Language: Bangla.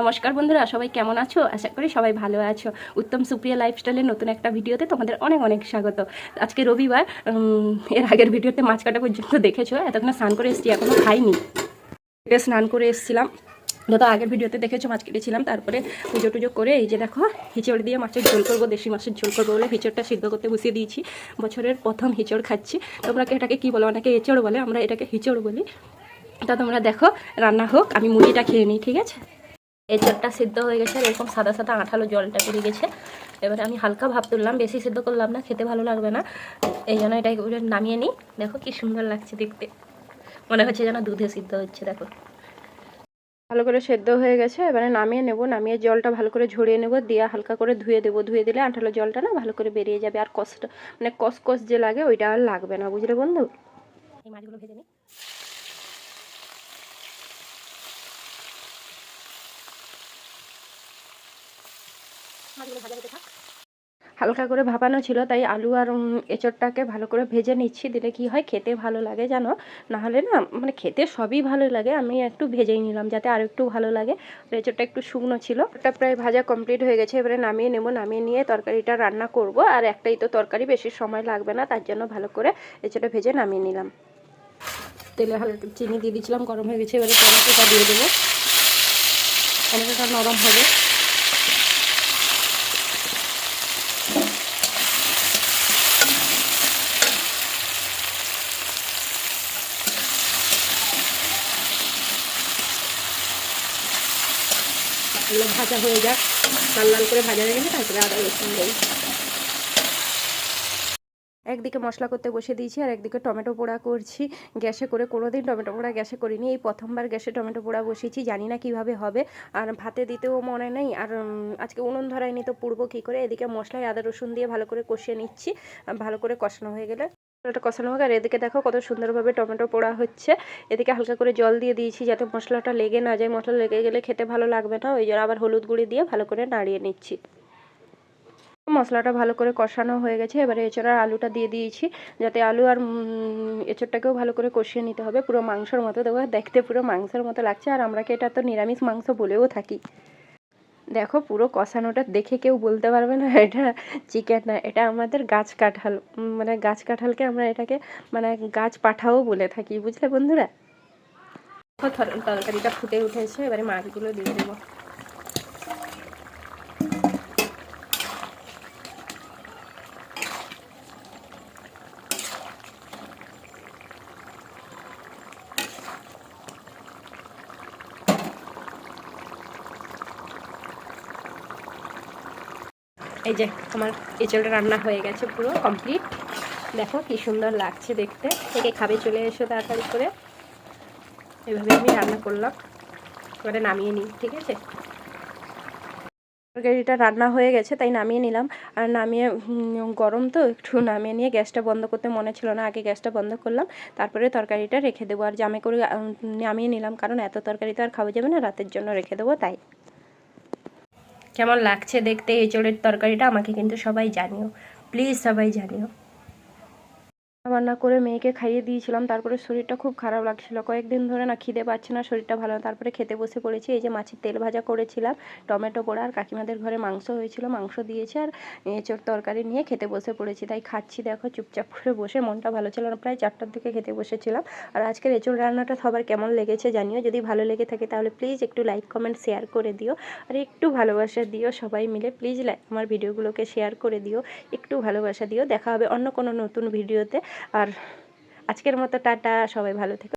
নমস্কার বন্ধুরা, সবাই কেমন আছো? আশা করি সবাই ভালো আছো। উত্তম সুপ্রিয়া লাইফস্টাইলের নতুন একটা ভিডিওতে তোমাদের অনেক অনেক স্বাগত। আজকে রবিবার এর আগের ভিডিওতে মাছ কাটা পর্যন্ত দেখেছ, এতক্ষণ স্নান করে এসেছি এখনও খাইনি। এটা স্নান করে এসেছিলাম। যত আগের ভিডিওতে দেখেছ, মাছ কেটেছিলাম, তারপরে পুজো টুজো করে এই যে দেখো, হিচড় দিয়ে মাছের ঝোল করব, দেশি মাছের ঝোল করব বলে হিচড়টা সিদ্ধ করতে বসিয়ে দিয়েছি। বছরের প্রথম হিচড় খাচ্ছি। তোমরা এটাকে কি বলো? অনেকে এঁচড় বলে, আমরা এটাকে হিচড় বলি। তা তোমরা দেখো, রান্না হোক, আমি মুড়িটা খেয়ে নিই, ঠিক আছে? এঁচড়টা সিদ্ধ হয়ে গেছে আর এরকম সাদা সাদা আঠালো জলটা বেরিয়ে গেছে। এবারে আমি হালকা ভাব তুললাম বেশি সিদ্ধ করলাম না খেতে ভালো লাগবে না। এই জন্য এটা নামিয়ে নিই। দেখো কি সুন্দর লাগছে দেখতে। মনে হচ্ছে যেন দুধে সিদ্ধ হচ্ছে দেখো। ভালো করে সেদ্ধ হয়ে গেছে এবারে নামিয়ে নেব নামিয়ে জলটা ভালো করে ঝরিয়ে নেব দিয়ে হালকা করে ধুয়ে দেবো। ধুয়ে দিলে আঠালো জলটা না ভালো করে বেরিয়ে যাবে। আর কষটা মানে কষ যে লাগে ওইটা আর লাগবে না বুঝলে বন্ধু? এই মাছগুলো ভেজে নিই। হালকা করে ভাপানো ছিল, তাই আলু আর এঁচড়টাকে ভালো করে ভেজে নিচ্ছি। দিলে কি হয়, খেতে ভালো লাগে, জানো? নাহলে না মানে খেতে সবই ভালো লাগে। আমি একটু ভেজেই নিলাম, যাতে আর একটু ভালো লাগে। এঁচড়টা একটু শুকনো ছিল। ওটা প্রায় ভাজা কমপ্লিট হয়ে গেছে। এবারে নামিয়ে নেব। নামিয়ে নিয়ে তরকারিটা রান্না করব। আর একটাই তো তরকারি, বেশি সময় লাগবে না। তার জন্য ভালো করে এঁচড়টা ভেজে নামিয়ে নিলাম। তেলে হালকা চিনি দিয়ে দিয়েছিলাম, গরম হয়ে গেছে। এবারে টমেটোটা দিয়ে দেবো। টমেটোটা নরম হবে। এগুলো ভাজা হয়ে যাক। লাল লাল করে ভাজা হয়ে গেলে তারপরে আদা রসুন দেই একদিকে মশলা করতে বসে দিয়েছি, আর একদিকে টমেটো পোড়া করছি। গ্যাসে করে কোনো দিন টমেটো পোড়া গ্যাসে করিনি। এই প্রথমবার গ্যাসে টমেটো পোড়া বসিয়েছি, জানি না কীভাবে হবে। আর ভাতে দিতেও মনে নেই। আর আজকে উনুন ধরায়নি তো পুড়বো কী করে? এদিকে মশলায় আদা রসুন দিয়ে ভালো করে কষিয়ে নিচ্ছি। ভালো করে কষানো হয়ে গেলে মশলাটা কষানো হোক আর এদিকে দেখো কত সুন্দরভাবে টমেটো পোড়া হচ্ছে। এদিকে হালকা করে জল দিয়ে দিয়েছি যাতে মশলাটা লেগে না যায়। মশলা লেগে গেলে খেতে ভালো লাগবে না ওই জন্য আবার হলুদ গুঁড়ি দিয়ে ভালো করে নাড়িয়ে নিচ্ছি। মশলাটা ভালো করে কষানো হয়ে গেছে। এবারে এছাড়া আলুটা দিয়ে দিয়েছি যাতে আলু আর উম, এঁচোড়টাকেও ভালো করে কষিয়ে নিতে হবে। পুরো মাংসর মতো দেখো দেখতে পুরো মাংসের মতো লাগছে। আর আমরা কি এটা তো নিরামিষ মাংস বলেও থাকি। দেখো পুরো কষানোটা দেখে কেউ বলতে পারবে না, এটা চিকেন না, এটা আমাদের গাছ কাঁঠাল মানে গাছ কাঁঠালকে আমরা এটাকে মানে গাছ পাঠাও বলে থাকি, বুঝলে বন্ধুরা? তরকারিটা ফুটে উঠেছে, এবারে মাছগুলো দিয়ে দেবো। এই যে আমার এঁচড়টা রান্না হয়ে গেছে পুরো কমপ্লিট দেখো কি সুন্দর লাগছে দেখতে। থেকে খাবে চলে এসো তাড়াতাড়ি করে। এভাবে আমি রান্না করলাম। এবারে নামিয়ে নিই, ঠিক আছে? তরকারিটা রান্না হয়ে গেছে, তাই নামিয়ে নিলাম। আর নামিয়ে গরম তো, একটু নামিয়ে নিয়ে গ্যাসটা বন্ধ করতে মনে ছিল না। আগে গ্যাসটা বন্ধ করলাম, তারপরে তরকারিটা রেখে দেবো। আর জামে করে নামিয়ে নিলাম, কারণ এত তরকারি তো আর খাওয়া যাবে না, রাতের জন্য রেখে দেবো, তাই। কেমন লাগছে দেখতে এঁচড়ের তরকারিটা আমাকে কিন্তু সবাই জানিও। প্লিজ সবাই জানিও। রান্না করে মেয়েকে খাইয়ে দিয়েছিলাম। তারপরে শরীরটা খুব খারাপ লাগছিল। কয়েকদিন ধরে না খিদে পাচ্ছে না, শরীরটা ভালো তারপরে খেতে বসে পড়েছি। এই যে মাছের তেল ভাজা করেছিলাম, টমেটো পোড়া আর কাকিমাদের ঘরে মাংস হয়েছিল, মাংস দিয়েছে আর এঁচড় তরকারি নিয়ে খেতে বসে পড়েছি। তাই খাচ্ছি, দেখো চুপচাপ করে বসে মনটা ভালো ছিল না। প্রায় চারটার দিকে খেতে বসেছিলাম। আর আজকের এঁচড় রান্নাটা সবার কেমন লেগেছে জানিও। যদি ভালো লেগে থাকে তাহলে প্লিজ একটু লাইক কমেন্ট শেয়ার করে দিও। আর একটু ভালোবাসা দিও সবাই মিলে। প্লিজ আমার ভিডিওগুলোকে শেয়ার করে দিও। একটু ভালোবাসা দিও। দেখা হবে অন্য কোনো নতুন ভিডিওতে আর আজকের মতো টাটা সবাই ভালো থেকো।